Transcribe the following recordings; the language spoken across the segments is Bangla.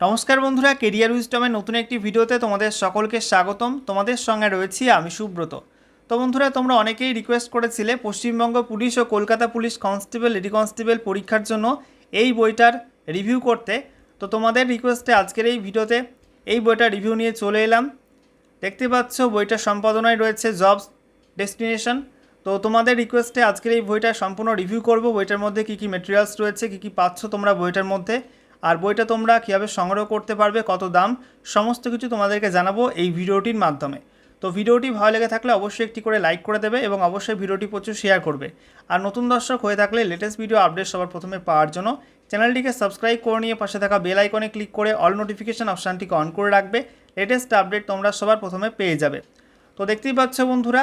নমস্কার বন্ধুরা কেরিয়ার উইস্টমের নতুন একটি ভিডিওতে তোমাদের সকলকে স্বাগতম। তোমাদের সঙ্গে রয়েছি আমি সুব্রত। তো বন্ধুরা, তোমরা অনেকেই রিকোয়েস্ট করেছিলে পশ্চিমবঙ্গ পুলিশ ও Kolkata police constable lady constable পরীক্ষার জন্য এই বইটার রিভিউ করতে। তো তোমাদের রিকোয়েস্টে আজকের এই ভিডিওতে এই বইটার রিভিউ নিয়ে চলে এলাম। দেখতে পাচ্ছ, বইটার সম্পাদনায় রয়েছে জবস ডেস্টিনেশন তো তোমাদের রিকোয়েস্টে আজকের এই বইটা সম্পূর্ণ রিভিউ করব। বইটার মধ্যে কী কী মেটেরিয়ালস রয়েছে, কী কী পাচ্ছ তোমরা বইটার মধ্যে। আর বইটা তোমরা কীভাবে সংগ্রহ করতে পারবে, কত দাম, সমস্ত কিছু তোমাদেরকে জানাব এই ভিডিওটির মাধ্যমে। তো ভিডিওটি ভালো লেগে থাকলে অবশ্যই একটি করে লাইক করে দেবে এবং অবশ্যই ভিডিওটি প্রচুর শেয়ার করবে। আর নতুন দর্শক হয়ে থাকলে লেটেস্ট ভিডিও আপডেট সবার প্রথমে পাওয়ার জন্য চ্যানেলটিকে সাবস্ক্রাইব করে নিয়ে পাশে থাকা বেল আইকনে ক্লিক করে অল নোটিফিকেশান অপশানটিকে অন করে রাখবে। লেটেস্ট আপডেট তোমরা সবার প্রথমে পেয়ে যাবে। তো দেখতেই পাচ্ছ বন্ধুরা,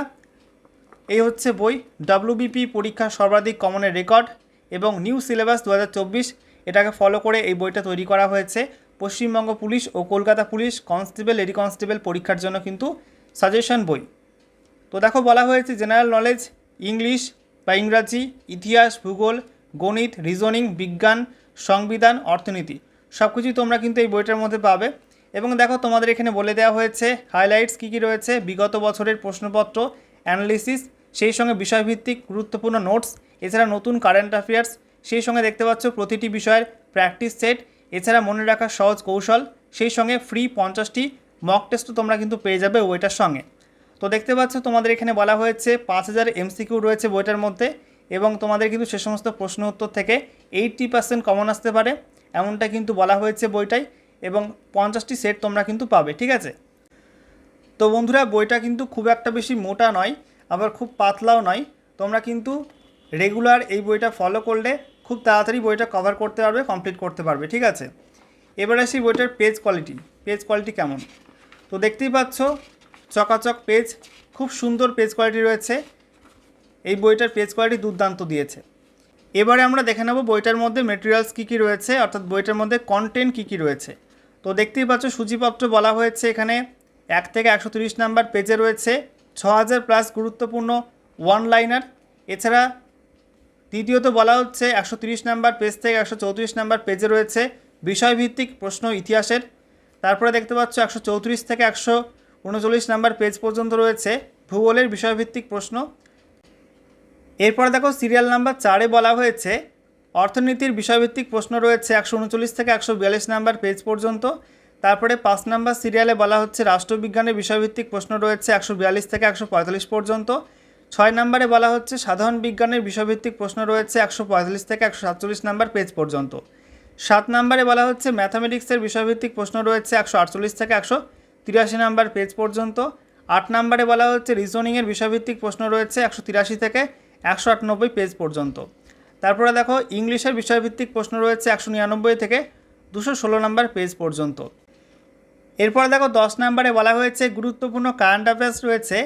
এই হচ্ছে বই ডাব্লিউবিপি পরীক্ষা সর্বাধিক কমনের রেকর্ড এবং নিউ সিলেবাস দু হাজার চব্বিশ এটাকে ফলো করে এই বইটা তৈরি করা হয়েছে। পশ্চিমবঙ্গ পুলিশ ও Kolkata police constable lady constable পরীক্ষার জন্য কিন্তু সাজেশন বই। তো দেখো বলা হয়েছে জেনারেল নলেজ ইংলিশ বা ইংরাজি, ইতিহাস, ভূগোল, গণিত রিজনিং বিজ্ঞান, সংবিধান, অর্থনীতি সব কিছুই তোমরা কিন্তু এই বইটার মধ্যে পাবে। এবং দেখো তোমাদের এখানে বলে দেওয়া হয়েছে হাইলাইটস কী কী রয়েছে, বিগত বছরের প্রশ্নপত্র অ্যানালিসিস সেই সঙ্গে বিষয়ভিত্তিক গুরুত্বপূর্ণ নোটস এছাড়া নতুন কারেন্ট অ্যাফেয়ার্স সেই সঙ্গে দেখতে পাচ্ছ প্রতিটি বিষয়ের প্র্যাকটিস সেট। এছাড়া মনে রাখার সহজ কৌশল, সেই সঙ্গে ফ্রি পঞ্চাশটি মক টেস্টও তোমরা কিন্তু পেয়ে যাবে বইটার সঙ্গে। তো দেখতে পাচ্ছ তোমাদের এখানে বলা হয়েছে পাঁচ হাজার এমসিকিউ রয়েছে বইটার মধ্যে এবং তোমাদের কিন্তু সে সমস্ত প্রশ্ন উত্তর থেকে এইটটি পার্সেন্ট কমন আসতে পারে। এমনটা কিন্তু বলা হয়েছে বইটাই এবং পঞ্চাশটি সেট তোমরা কিন্তু পাবে, ঠিক আছে? তো বন্ধুরা, বইটা কিন্তু খুব একটা বেশি মোটা নয়, আবার খুব পাতলাও নয়। তোমরা কিন্তু রেগুলার এই বইটা ফলো করলে খুব তাড়াতাড়ি বইটা কভার করতে পারবে কমপ্লিট করতে পারবে, ঠিক আছে? এবার আসি বইটার পেজ কোয়ালিটি পেজ কোয়ালিটি কেমন? তো দেখতেই পাচ্ছ, চকাচক পেজ খুব সুন্দর পেজ কোয়ালিটি রয়েছে। এই বইটার পেজ কোয়ালিটি দুর্দান্ত দিয়েছে। এবারে আমরা দেখে নেব বইটার মধ্যে মেটেরিয়ালস কী কী রয়েছে, অর্থাৎ বইটার মধ্যে কন্টেন্ট কী কী রয়েছে। তো দেখতেই পাচ্ছ, সূচিপত্র বলা হয়েছে এখানে, এক থেকে একশো তিরিশ নাম্বার পেজে রয়েছে ছ হাজার প্লাস গুরুত্বপূর্ণ ওয়ান লাইনার এছাড়া দ্বিতীয়ত বলা হচ্ছে একশো তিরিশ নাম্বার পেজ থেকে একশো চৌত্রিশ নাম্বার পেজে রয়েছে বিষয়ভিত্তিক প্রশ্ন ইতিহাসের। তারপরে দেখতে পাচ্ছ একশো চৌত্রিশ থেকে একশো উনচল্লিশ নাম্বার পেজ পর্যন্ত রয়েছে ভূগোলের বিষয়ভিত্তিক প্রশ্ন। এরপর দেখো সিরিয়াল নাম্বার চারে বলা হয়েছে অর্থনীতির বিষয়ভিত্তিক প্রশ্ন রয়েছে একশো উনচল্লিশ থেকে একশো বিয়াল্লিশ নাম্বার পেজ পর্যন্ত। তারপরে পাঁচ নাম্বার সিরিয়ালে বলা হচ্ছে রাষ্ট্রবিজ্ঞানের বিষয়ভিত্তিক প্রশ্ন রয়েছে একশো বিয়াল্লিশ থেকে একশো পঁয়তাল্লিশ পর্যন্ত। ছয় নম্বরে বলা হচ্ছে, সাধারণ বিজ্ঞানের বিষয়ভিত্তিক প্রশ্ন রয়েছে একশো পঁয়তাল্লিশ থেকে একশো সাতচল্লিশ নম্বর পেজ পর্যন্ত। সাত নম্বরে বলা হচ্ছে, ম্যাথামেটিক্সের বিষয়ভিত্তিক প্রশ্ন রয়েছে একশো আটচল্লিশ থেকে একশো তিরাশি নাম্বার পেজ পর্যন্ত। আট নম্বরে বলা হচ্ছে, রিজনিংয়ের বিষয়ভিত্তিক প্রশ্ন রয়েছে একশো তিরাশি থেকে একশো আটানব্বই পেজ পর্যন্ত। তারপরে দেখো, ইংলিশের বিষয়ভিত্তিক প্রশ্ন রয়েছে একশো নিরানব্বই থেকে দুশো ষোলো নম্বর পেজ পর্যন্ত। এরপরে দেখো, দশ নম্বরে বলা হয়েছে, গুরুত্বপূর্ণ কারেন্ট অ্যাফেয়ার্স রয়েছে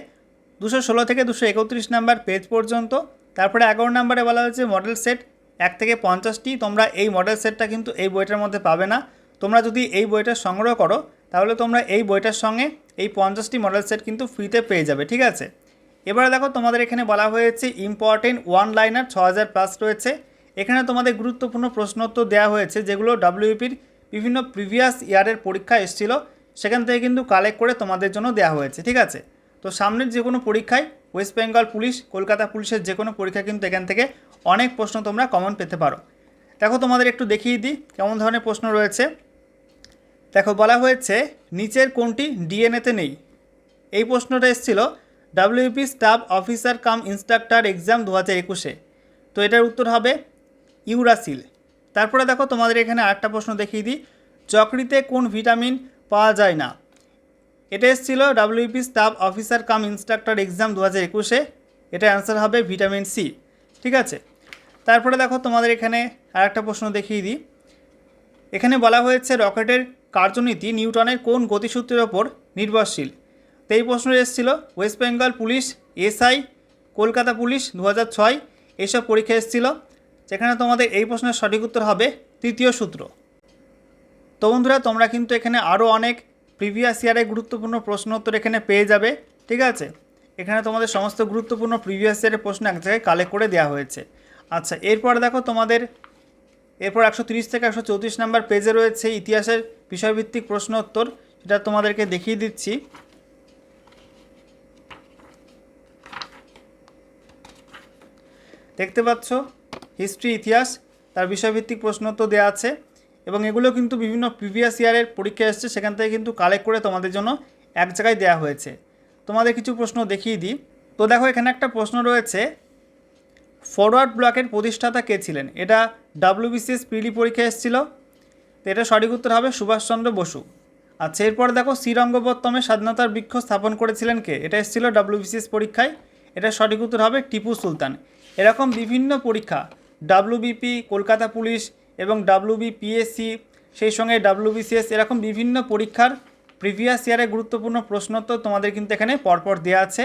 দুশো ষোলো থেকে দুশো একত্রিশ নাম্বার পেজ পর্যন্ত। তারপরে এগারো নম্বরে বলা হয়েছে মডেল সেট এক থেকে পঞ্চাশটি। তোমরা এই মডেল সেটটা কিন্তু এই বইটার মধ্যে পাবে না। তোমরা যদি এই বইটা সংগ্রহ করো, তাহলে তোমরা এই বইটার সঙ্গে এই পঞ্চাশটি মডেল সেট কিন্তু ফ্রিতে পেয়ে যাবে, ঠিক আছে? এবারে দেখো, তোমাদের এখানে বলা হয়েছে ইম্পর্টেন্ট ওয়ান লাইনার ছ হাজার প্লাস রয়েছে। এখানে তোমাদের গুরুত্বপূর্ণ প্রশ্নোত্তর দেওয়া হয়েছে, যেগুলো ডাব্লিউপির বিভিন্ন প্রিভিয়াস ইয়ারের পরীক্ষা এসেছিল। সেখান থেকে কিন্তু কালেক্ট করে তোমাদের জন্য দেওয়া হয়েছে, ঠিক আছে? তো সামনের যে কোনো পরীক্ষায় ওয়েস্ট বেঙ্গল পুলিশ কলকাতা পুলিশের যে কোনো পরীক্ষা কিন্তু এখান থেকে অনেক প্রশ্ন তোমরা কমন পেতে পারো। দেখো তোমাদের একটু দেখিয়ে দিই কেমন ধরনের প্রশ্ন রয়েছে। দেখো বলা হয়েছে, নিচের কোনটি ডিএনএতে নেই? এই প্রশ্নটা এসেছিল WP staff officer cum instructor exam দু হাজার একুশে। তো এটার উত্তর হবে ইউরাসিল। তারপরে দেখো তোমাদের এখানে আরেকটা প্রশ্ন দেখিয়ে দিই, চকরিতে কোন ভিটামিন পাওয়া যায় না? এটা এসেছিল WP staff officer cum instructor exam দু হাজার একুশে। এটা অ্যান্সার হবে ভিটামিন সি ঠিক আছে? তারপরে দেখো তোমাদের এখানে আর একটা প্রশ্ন দেখিয়ে দিই। এখানে বলা হয়েছে রকেটের কার্যনীতি নিউটনের কোন গতিসূত্রের ওপর নির্ভরশীল? তো এই প্রশ্ন এসেছিল West Bengal police, SI, Kolkata police দু হাজার ছয়, এইসব পরীক্ষা এসেছিল। যেখানে তোমাদের এই প্রশ্নের সঠিক উত্তর হবে তৃতীয় সূত্র। তো বন্ধুরা, তোমরা কিন্তু এখানে আরও অনেক প্রিভিয়াস ইয়ারে গুরুত্বপূর্ণ প্রশ্ন উত্তর এখানে পেয়ে যাবে, ঠিক আছে? এখানে তোমাদের সমস্ত গুরুত্বপূর্ণ প্রিভিয়াস ইয়ারের প্রশ্ন এক জায়গায় কালেক্ট করে দেওয়া হয়েছে। আচ্ছা এরপর দেখো তোমাদের, এরপর একশো তিরিশ থেকে একশো চৌত্রিশ নাম্বার পেজে রয়েছে ইতিহাসের বিষয়ভিত্তিক প্রশ্ন উত্তর, সেটা তোমাদেরকে দেখিয়ে দিচ্ছি। দেখতে পাচ্ছ? হিস্ট্রি ইতিহাস, তার বিষয়ভিত্তিক প্রশ্ন উত্তর দেওয়া আছে। এবং এগুলো কিন্তু বিভিন্ন প্রিভিয়াস ইয়ারের পরীক্ষা এসছে, সেখান থেকে কিন্তু কালেক্ট করে তোমাদের জন্য এক জায়গায় দেওয়া হয়েছে। তোমাদের কিছু প্রশ্ন দেখিয়ে দিই। তো দেখো, এখানে একটা প্রশ্ন রয়েছে ফরওয়ার্ড ব্লকের প্রতিষ্ঠাতা কে ছিলেন? এটা ডাব্লিউবিসিএস পিডি পরীক্ষা এসেছিল। তো এটা সঠিক উত্তর হবে সুভাষচন্দ্র বসু। আচ্ছা এরপর দেখো শ্রীরঙ্গবত্তমে স্বাধীনতার বৃক্ষ স্থাপন করেছিলেন কে? এটা এসেছিল ডাব্লিউবিসিএস পরীক্ষায়। এটা সঠিক উত্তর হবে টিপু সুলতান। এরকম বিভিন্ন পরীক্ষা ডাব্লিউবিপি কলকাতা পুলিশ এবং ডাব্লিউবিপিএসসি সেই সঙ্গে ডাব্লিউবিসিএস এরকম বিভিন্ন পরীক্ষার প্রিভিয়াস ইয়ারে গুরুত্বপূর্ণ প্রশ্নোত্তর তোমাদের কিন্তু এখানে পরপর দেওয়া আছে।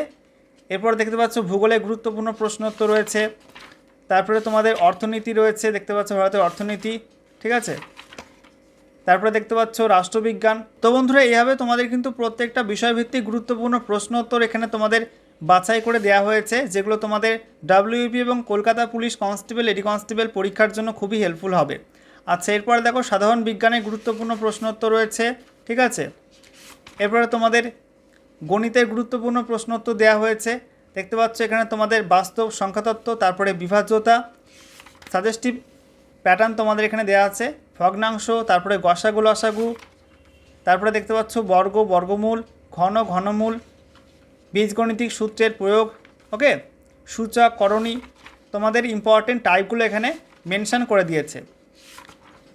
এরপর দেখতে পাচ্ছ ভূগোলে গুরুত্বপূর্ণ প্রশ্নোত্তর রয়েছে। তারপরে তোমাদের অর্থনীতি রয়েছে, দেখতে পাচ্ছ ভারতের অর্থনীতি, ঠিক আছে? তারপরে দেখতে পাচ্ছ রাষ্ট্রবিজ্ঞান। তো বন্ধুরা, এইভাবে তোমাদের কিন্তু প্রত্যেকটা বিষয়ভিত্তিক গুরুত্বপূর্ণ প্রশ্ন উত্তর এখানে তোমাদের বাছাই করে দেওয়া হয়েছে, যেগুলো তোমাদের ডাব্লিউপি এবং কলকাতা পুলিশ কনস্টেবল, এডি কনস্টেবল পরীক্ষার জন্য খুবই হেল্পফুল হবে। আচ্ছা এরপরে দেখো সাধারণ বিজ্ঞানের গুরুত্বপূর্ণ প্রশ্ন উত্তর রয়েছে, ঠিক আছে? এরপরে তোমাদের গণিতের গুরুত্বপূর্ণ প্রশ্ন উত্তর দেওয়া হয়েছে, দেখতে পাচ্ছ এখানে তোমাদের বাস্তব সংখ্যাতত্ত্ব, তারপরে বিভাজ্যতা সাজেস্টিভ প্যাটার্ন তোমাদের এখানে দেওয়া আছে, ভগ্নাংশ, তারপরে গসাগু লসাগু তারপরে দেখতে পাচ্ছ বর্গ, বর্গমূল, ঘন, ঘনমূল বীজগণিতিক সূত্রের প্রয়োগ ওকে সূচক করণী তোমাদের ইম্পর্টেন্ট টাইপগুলো এখানে মেনশন করে দিয়েছে।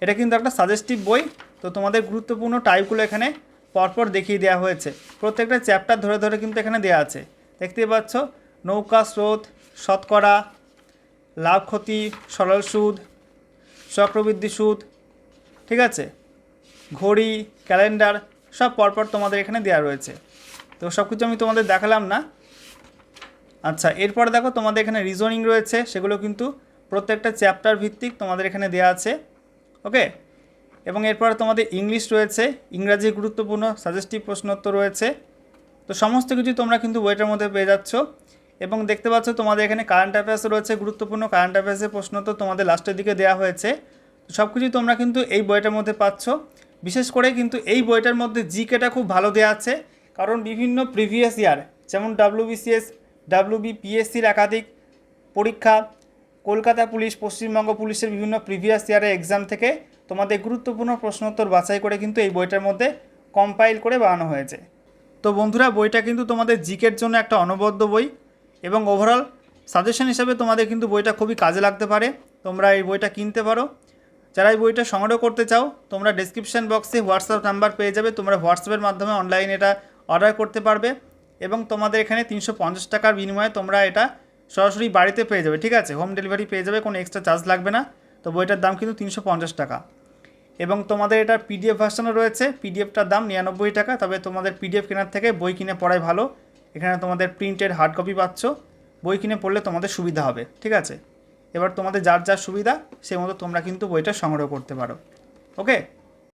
এটা কিন্তু একটা সাজেস্টিভ বই, তো তোমাদের গুরুত্বপূর্ণ টাইপগুলো এখানে পরপর দেখিয়ে দেওয়া হয়েছে। প্রত্যেকটা চ্যাপ্টার ধরে ধরে কিন্তু এখানে দেওয়া আছে। দেখতেই পাচ্ছ, নৌকা স্রোত, শতকরা, লাভ ক্ষতি, সরল সুদ, চক্রবৃদ্ধি সুদ, ঠিক আছে? ঘড়ি ক্যালেন্ডার সব পরপর তোমাদের এখানে দেওয়া রয়েছে। তো সব কিছু আমি তোমাদের দেখালাম না। আচ্ছা এরপরে দেখো তোমাদের এখানে রিজনিং রয়েছে, সেগুলো কিন্তু প্রত্যেকটা চ্যাপ্টার ভিত্তিক তোমাদের এখানে দেওয়া আছে ওকে এবং এরপরে তোমাদের ইংলিশ রয়েছে, ইংরাজি গুরুত্বপূর্ণ সাজেস্টিভ প্রশ্নোত্তর রয়েছে। তো সমস্ত কিছু তোমরা কিন্তু বইটার মধ্যে পেয়ে যাচ্ছ। এবং দেখতে পাচ্ছ তোমাদের এখানে কারেন্ট অ্যাফেয়ার্স রয়েছে, গুরুত্বপূর্ণ কারেন্ট অ্যাফেয়ার্সের প্রশ্ন তো তোমাদের লাস্টের দিকে দেওয়া হয়েছে। তো সব কিছুই তোমরা কিন্তু এই বইটার মধ্যে পাচ্ছ। বিশেষ করে কিন্তু এই বইটার মধ্যে জিকেটা খুব ভালো দেওয়া আছে। কারণ বিভিন্ন প্রিভিয়াস ইয়ার যেমন ডাব্লিউবিসিএস ডাব্লিউবিপিএসসির একাধিক পরীক্ষা, কলকাতা পুলিশ, পশ্চিমবঙ্গ পুলিশের বিভিন্ন প্রিভিয়াস ইয়ারের এক্সাম থেকে তোমাদের গুরুত্বপূর্ণ প্রশ্নোত্তর বাছাই করে কিন্তু এই বইটার মধ্যে কম্পাইল করে বানানো হয়েছে। তো বন্ধুরা, বইটা কিন্তু তোমাদের জিকের জন্য একটা অনবদ্য বই এবং ওভারঅল সাজেশন হিসাবে তোমাদের কিন্তু বইটা খুবই কাজে লাগতে পারে। তোমরা এই বইটা কিনতে পারো। যারা এই বইটা সংগ্রহ করতে চাও, তোমরা ডেসক্রিপশন বক্সে হোয়াটসঅ্যাপ নাম্বার পেয়ে যাবে। তোমরা হোয়াটসঅ্যাপের মাধ্যমে অনলাইন এটা অর্ডার করতে পারবে এবং তোমাদের এখানে তিনশো পঞ্চাশ টাকার বিনিময়ে তোমরা এটা সরাসরি বাড়িতে পেয়ে যাবে, ঠিক আছে? হোম ডেলিভারি পেয়ে যাবে, কোনো এক্সট্রা চার্জ লাগবে না। তো বইটার দাম কিন্তু তিনশো পঞ্চাশ টাকা। এবং তোমাদের এটার পিডিএফ ভার্সানও রয়েছে পিডিএফটার দাম নিরানব্বই টাকা, তবে তোমাদের পিডিএফ কেনার থেকে বই কিনে পড়াই ভালো। এখানে তোমাদের প্রিন্টেড হার্ড কপি পাচ্ছ, বই কিনে পড়লে তোমাদের সুবিধা হবে, ঠিক আছে? এবার তোমাদের যার যার সুবিধা, সেই মতো তোমরা কিন্তু বইটা সংগ্রহ করতে পারো। ওকে